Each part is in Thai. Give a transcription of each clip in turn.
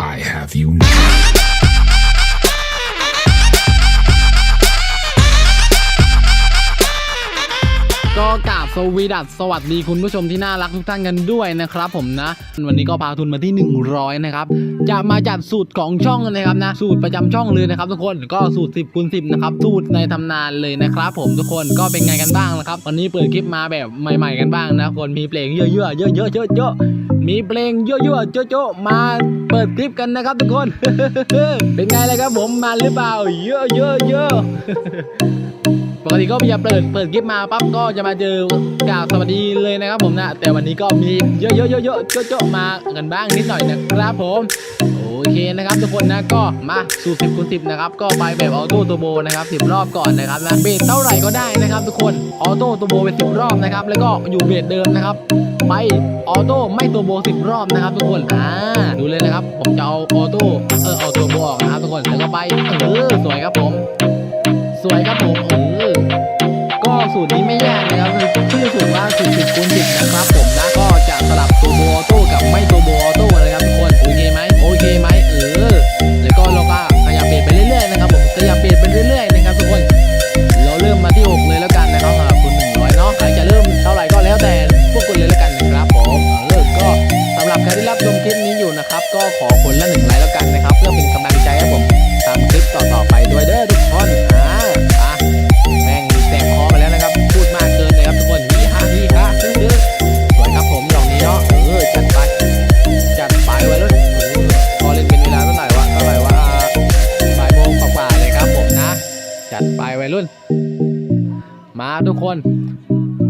I have you now. ก็กราบสวีดัสสวัสดีคุณผู้ชมที่น่ารักทุกท่านกันด้วยนะครับผมนะ วันนี้ก็พาทุนมาที่ 100 นะครับ จะมาจัดสูตรของช่องนะครับนะ สูตรประจำช่องเลยนะครับทุกคนก็สูตร 10คูณ10 นะครับ สูตรในตำนานเลยนะครับผมทุกคนก็เป็นไงกันบ้างนะครับ วันนี้เปิดคลิปมาแบบใหม่ ๆ กันบ้างนะคนมีเพลงเยอะๆเยอะๆเยอะๆเยอะๆ มีเพลงเยอะๆเยอะๆมาเปิดคลิปกันนะครับทุกคน เป็นไงเลยครับผมมาหรือเปล่าเยอะๆเยอะปกติก็จะเปิดเปิดคลิปมาปั๊บก็จะมาเจอกล่าวสวัสดีเลยนะครับผมนะ แต่วันนี้ก็มีเยอะๆเยอะๆเยอะๆมากันบ้างนิดหน่อยนะครับผม เคนะครับทุกคนนะก็มาสู่10คูณ10นะครับก็ไปแบบออโต้ตัวโบนะครับ10 รอบก่อนนะครับนะเบสเท่าไหร่ก็ได้นะครับ ทุกคนออโต้ตัวโบเป็น10 รอบนะครับแล้วก็อยู่เบสเดิมนะครับไปออโต้ไม่ตัวโบ10 รอบนะครับทุกคนอ่าดูเลยนะครับ ผมจะเอาออโต้เออเอาตัวโบออกนะครับทุกคนแล้วก็ไปเออสวยครับผม สวยครับผมเออ ก็สูตรนี้ไม่ยากนะครับคือชื่อสูตรว่าสูตรสิบคูณสิบนะครับผมนะก็จะสลับตัวโบออโต้กับไม่ตัวโบออโต้นะครับทุกคนโอเคไหมโอเคไหมเออแล้วก็เราก็ขยับเบรไปเรื่อยๆนะครับผมขยับเบรไปเรื่อยๆ จัดไปวัยรุ่น มาทุกคน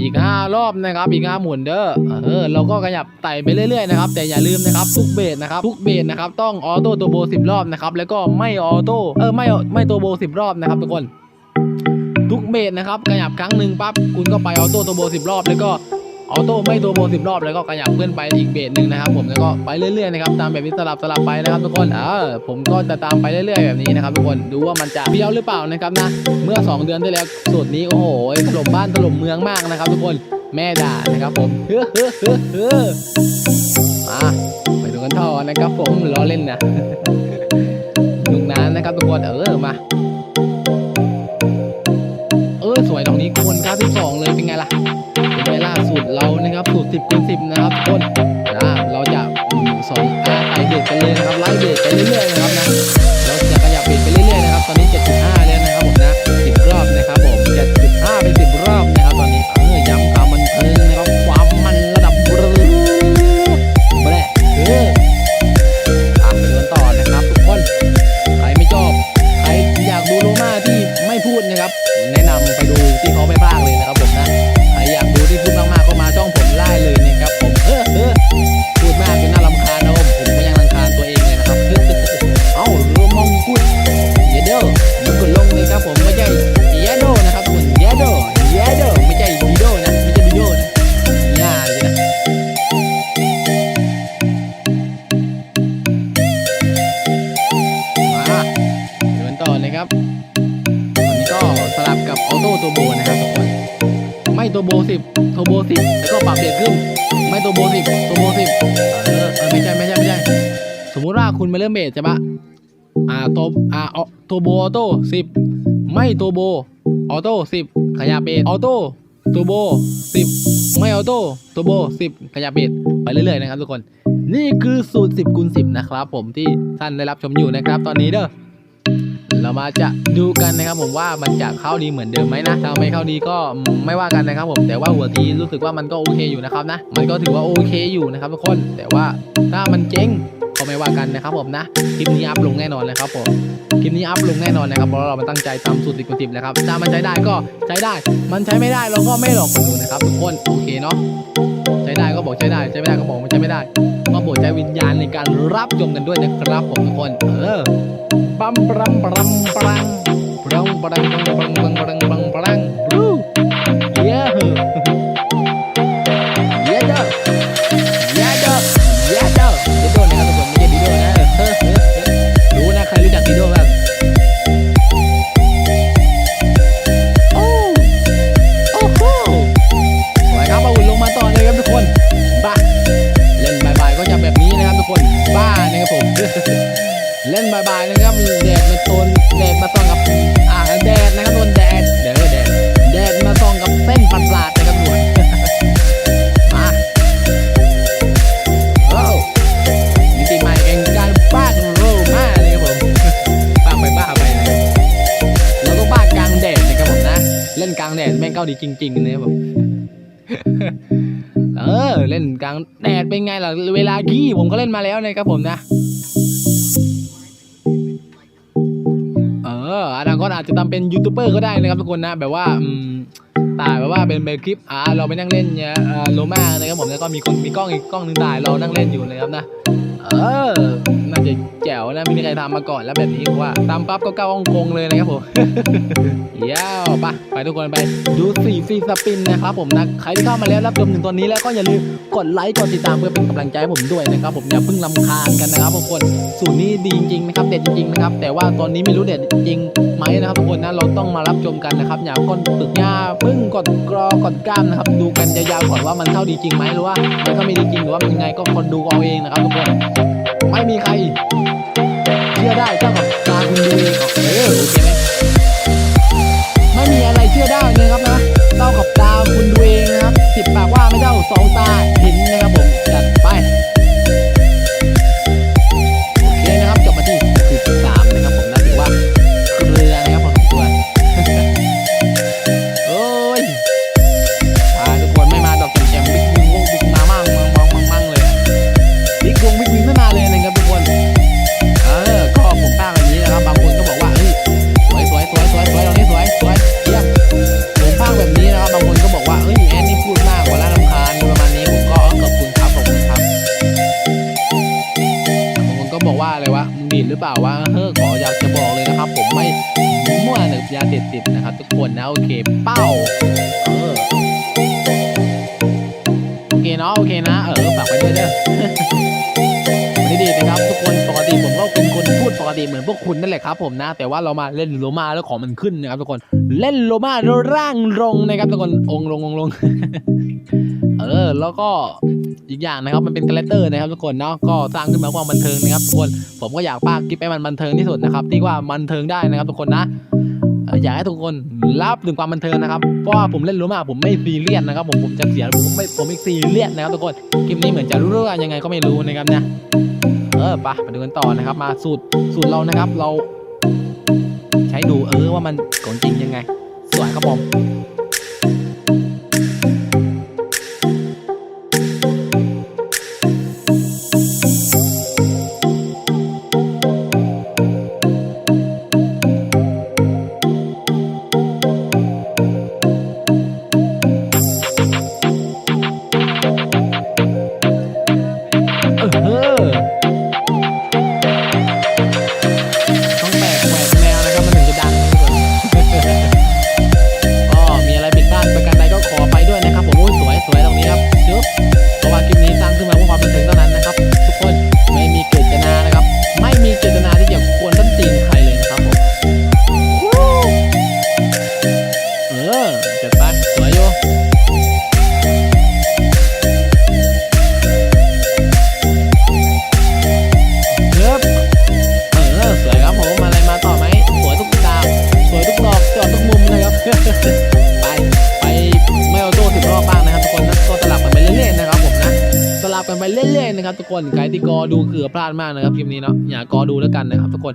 อีกห้ารอบนะครับ อีกห้าหมุนเด้อ เออ เราก็ขยับไต่ไปเรื่อยๆนะครับ แต่อย่าลืมนะครับ ทุกเบสนะครับ ทุกเบสนะครับ ต้องออโต้ตัวโบสิบรอบนะครับ แล้วก็ไม่ออโต้ เออ ไม่ ไม่ตัวโบสิบรอบนะครับ ทุกคน ทุกเบสนะครับ ขยับครั้งหนึ่งปั๊บ คุณก็ไปออโต้ตัวโบสิบรอบ แล้วก็ ออโต้ไม่ตัวโบสิบรอบแล้วก็ขยับเพื่อนไปอีกเบสหนึ่งนะครับผมแล้วก็ไปเรื่อยๆนะครับตามแบบนี้สลับสลับไปนะครับทุกคนเออผมก็จะตามไปเรื่อยๆแบบนี้นะครับทุกคนดูว่ามันจะเบี้ยวหรือเปล่านะครับนะเมื่อ 2 เดือนที่แล้วสูตรนี้โอ้โหถล่มบ้านถล่มเมืองมากนะครับ ทุกคนแม่ด่านะครับผมเฮ้อเฮ้อเฮ้อเฮ้อมาไปดูกันต่อนะครับผมล้อเล่นนะลุงนานนะครับทุกคนเออมาเออสวยดอกนี้คน92เลยเป็นไงล่ะเป็นไงล่ะ ตรเรานะครับสูตร 10คูณ10 นะครับคนนะเราจะสอนอาไอเด็ดกันเลยนะครับไล่เด็ดไปเรื่อยๆนะครับนะ ตัวโบสิบตัวโบสิบแล้วก็ปรับเปลี่ยนขึ้น ไม่ตัวโบสิบตัวโบสิบเออเออไม่ใช่ไม่ใช่ไม่ใช่ สมมุติว่าคุณมาเริ่มเบสใช่ปะอ่าตัวอ่าอตัวโบออโต้สิบไม่ตัวโบออโต้สิบขยับเบสออโต้ตัวโบสิบไม่ออโต้ตัวโบสิบขยับเบสไปเรื่อยๆนะครับทุกคน นี่คือสูตร 10คูณ10 นะครับผมที่ท่านได้รับชมอยู่นะครับตอนนี้เด้อ เรามาจะดูกันนะครับผมว่ามันจะเข้าดีเหมือนเดิมไหมนะถ้าไม่เข้าดีก็ไม่ว่ากันนะครับผมแต่ว่าหัวทีรู้สึกว่ามันก็โอเคอยู่นะครับนะมันก็ถือว่าโอเคอยู่นะครับทุกคน แต่ว่าถ้ามันเจ๊งก็ไม่ว่ากันนะครับผมนะคลิปนี้อัพลงแน่นอนนะครับผมคลิปนี้อัพลงแน่นอนนะครับเพราะเรามาตั้งใจทำสูตร10คูณ10นะครับถ้ามันใช้ได้ก็ใช้ได้ มันใช้ไม่ได้เราก็ไม่หลอกคนดูนะครับทุกคนโอเคเนาะใช้ได้ก็บอกใช้ได้ใช้ไม่ได้ก็บอกมันใช้ไม่ได้ ก็โปรดใช้วิญญาณในการรับชมกันด้วยนะครับผมทุกคนเออ ปั๊มปรัมปรัมปรัง เล่นบายๆนะครับแดดมาตนแดดมาส่องกับอ่าแดดนะครับโดนแดดเด้อแดดแดดมาส่องกับเส้นประสาทนะครับทุกคนมาโอ้มิติใหม่แห่งการบ้านโรมาเลยครับผมบ้าไปบ้าไปนะเราก็บ้ากลางแดดนะครับผมนะ เล่นกลางแดดแม่งเข้าดีจริงๆนะครับผมเออเล่นกลางแดดเป็นไงล่ะเวลาขี้ผมก็เล่นมาแล้วนะครับผมนะ ออนาอาจจะทำเป็นยูทูบเบอร์ก็ได้นะครับทุกคนนะแบบว่าตายแบบว่าเป็นแบบคลิปอ่าเราไปนั่งเล่นเนี่ยโลมานะครับผมแล้วก็มีคนมีกล้องอีกกล้องหนึงตายเรานั่งเล่นอยู่นะครับนะเออาจะแจ๋วนะไม่มีใครทำมาก่อนแล้วแบบนี้ว่าตามปั๊บก็เก้าฮ่องกงเลยนะครับผมเย้าวไปไปทุกคนไปดูสี่ฟีสปินนะครับผมนะใครที่เข้ามาแล้วรับชมถึงตอนนี้แล้วก็อย่าลืมกดไลค์กดติดตามเพื่อเป็นกำลังใจให้ผมด้วยนะครับผมอย่าเพิ่งลำคาญกันนะครับทุกคนสูตรนี้ดีจริงนะครับเด็ดจริงนะครับแต่ว่าตอนนี้ไม่รู้เด็ดจริงไหมนะครับทุกคนนะเราต้องมารับชมกันนะครับอย่ากดตึกหญ้าเพิ่งกดกรอกดกล้ามนะครับดูกันยาวๆก่อนว่ามันเข้าดีจริงไหมหรือว่ามันเข้าไม่ดีจริงหรือว่ามันยังไงก็คนดูเอาเองนะครับทุกคน ไม่มีใครเชื่อได้เจ้ากับตาคุณดูเองเออโอเค กติเหมือนพวกคุณนั่นแหละครับผมนะ แต่ว่าเรามาเล่นโลมาแล้วของมันขึ้นนะครับทุกคน เล่นโลมาแล้วร่างลงนะครับทุกคน องลงองลง เออ แล้วก็อีกอย่างนะครับ มันเป็นคาแรคเตอร์นะครับทุกคนเนาะ ก็สร้างขึ้นมาเพื่อความบันเทิงนะครับทุกคน ผมก็อยากพากคลิปให้มันบันเทิงที่สุดนะครับ ที่ว่าบันเทิงได้นะครับทุกคนนะอยากให้ทุกคนรับถึงความบันเทิงนะครับ เพราะว่าผมเล่นโลมาผมไม่ซีเรียสนะครับ ผมผมจะเสียผมไม่ผมไม่ซีเรียสนะครับทุกคน คลิปนี้เหมือนจะรู้เรื่องยังไงก็ไม่รู้นะครับเนี่ย เออไปมาดูกันต่อนะครับ มาสูตรสูตรเรานะครับเรา ใช้ดูเออว่ามันของจริงยังไง สวยครับผม ครับทุกคนใครที่กอดูคือพลาดมากนะครับคลิปนี้เนาะอย่ากอดูแล้วกันนะครับทุกคน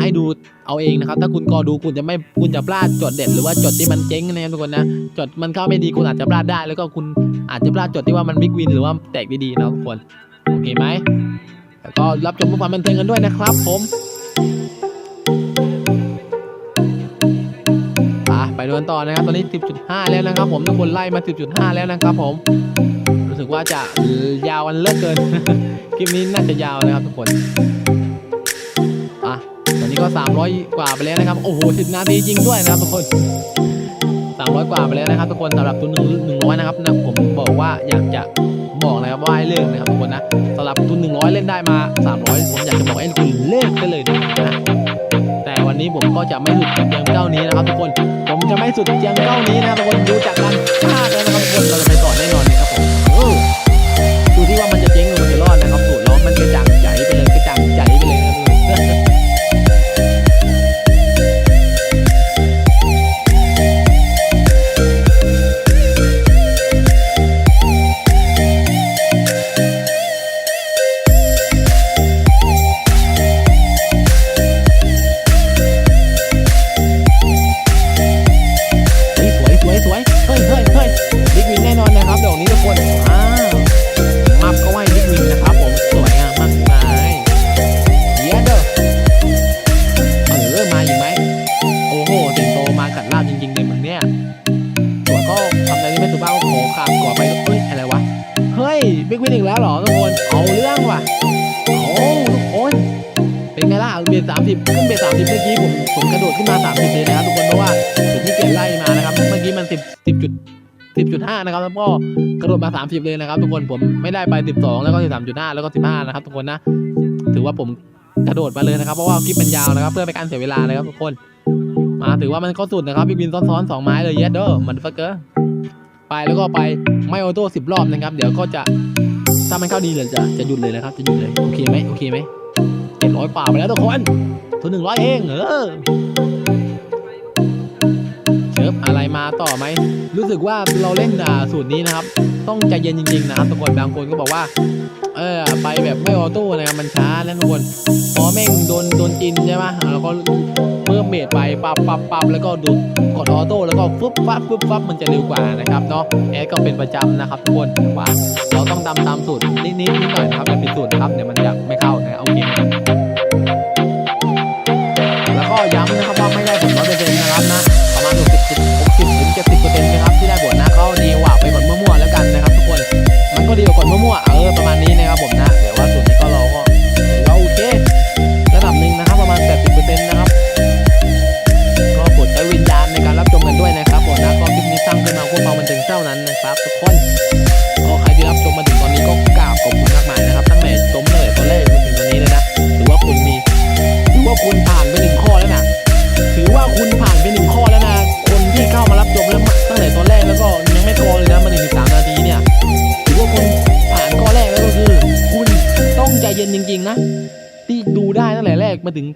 ให้ดูเอาเองนะครับ ถ้าคุณกอดูคุณจะไม่คุณจะพลาดจดเด็ดหรือว่าจดที่มันเจ๊งนะครับทุกคนนะจดมันเข้าไม่ดีคุณอาจจะพลาดได้ แล้วก็คุณอาจจะพลาดจดที่ว่ามันบิ๊กวินหรือว่าแตกดีๆนะทุกคนโอเคไหมแล้วก็รับชมความบันเทิงกันด้วยนะครับผมอะไปดูกันต่อนะครับ ตอนนี้ 10.5 แล้วนะครับผมทุกคนไล่มา 10.5 แล้วนะครับผม รู้สึกว่าจะยาวกันเลือกเกิน คลิปนี้น่าจะยาวนะครับทุกคนอะตอนนี้ก็ 300 กว่าไปแล้วนะครับ โอ้โห10นาทีจริงด้วยนะครับทุกคน 300 กว่าไปแล้วนะครับทุกคนสำหรับตัวหนึ่งหนึ่งร้อยนะครับนะผมบอกว่าอยากจะบอกนะครับว่าให้เลิกนะครับทุกคนนะสำหรับทุน100 เล่นได้มา 300 ผมอยากจะบอกให้คุณเลิกไปเลยนะแต่วันนี้ผมก็จะไม่หลุดจากเจียงเก้านี้นะครับทุกคน ผมจะไม่สุดเจียงเก้านี้นะครับทุกคนดูจากการพลาดแล้วนะครับทุกคนเราจะไปต่อแน่นอน สิบสิบจุดสิบจุดห้านะครับแล้วก็กระโดดมาสามสิบเลยนะครับ ทุกคนผมไม่ได้ไปสิบสองแล้วก็สิบสามจุดห้าแล้วก็สิบห้านะครับ ทุกคนนะ ถือว่าผมกระโดดมาเลยนะครับเพราะว่าคลิปมันยาวนะครับ เพื่อเป็นการเสียเวลานะครับทุกคน มาถือว่ามันเข้าสุดนะครับพี่บินซ้อนๆสองไม้เลยเยสเด้อมันฟักเกอร์ไปแล้วก็ไปไม่ออโต้สิบรอบนะครับ เดี๋ยวก็จะถ้ามันเข้าดีเลยจะจะหยุดเลยนะครับจะหยุดเลยโอเคไหมโอเคไหมเจ็ดร้อยป่าไปแล้วทุกคนทุนหนึ่งร้อยเองเออ เชิฟอะไรมาต่อไหม รู้สึกว่าเราเล่นอ่าสูตรนี้นะครับ ต้องใจเย็นจริงๆนะครับทุกคนบางคนก็บอกว่า เออไปแบบไม่ออโต้นะครับมันช้าแล้วทุกคนพอแม่งโดนโดนจินใช่ไหมแล้วก็เพิ่มเบรไปปับปับปับแล้วก็ดูกดออโต้แล้วก็ฟึบฟับฟึบฟับมันจะเร็วกว่านะครับเนาะแอดก็เป็นประจำนะครับทุกคนว่าเราต้องตามตามสูตรนิดนิดนิดหน่อยนะครับอย่าผิดสูตรนะครับเดี๋ยวมันจะ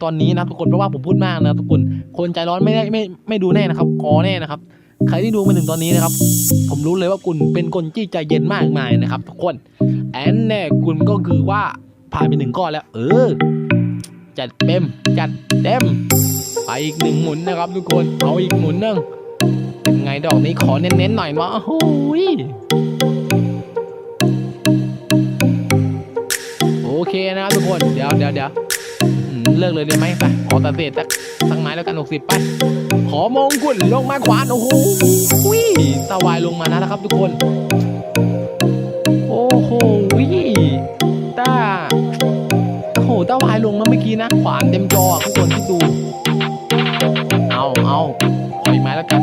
ต่แรกมาถึงตอนนี้นะทุกคนเพราะว่าผมพูดมากนะทุกคนคนใจร้อนไม่ได้ไม่ไม่ดูแน่นะครับคอแน่นะครับใครที่ดูมาถึงตอนนี้นะครับ ผมรู้เลยว่าคุณเป็นคนที่ใจเย็นมากมายนะครับ ทุกคนแอนแน่คุณก็คือว่าผ่านไปหนึ่งก้อนแล้ว เออ จัดเต็มจัดเต็มไปอีกหนึ่งหมุนนะครับ ทุกคนเอาอีกหมุนนึงเป็นไงดอกนี้ขอเน้นๆหน่อยมาโอ้โหยโอเคนะครับทุกคนเดี๋ยวเดี๋ยวเดี๋ยว เลิกเลยได้ไหมไปขอตัดเศษสักสักไม้แล้วกันหกสิบไป ขอมงกุฎลงมาขวานโอ้โหวิ่งตะวายลงมาแล้วนะครับทุกคน โอ้โหตาโอ้โหตะวายลงมาเมื่อกี้นะ ขวานเต็มจอทุกคนที่ดู เอาเอาขออีกไม้แล้วกัน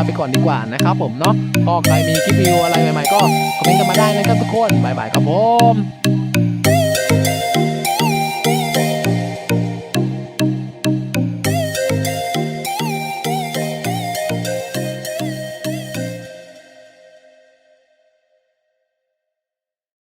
าไปก่อนดีกว่านะครับผมเนาะก็ใครมีคลิปวิวอะไรใหม่ๆก็คอมเมนต์กันมาได้นะครับทุกคนบายบายครับผม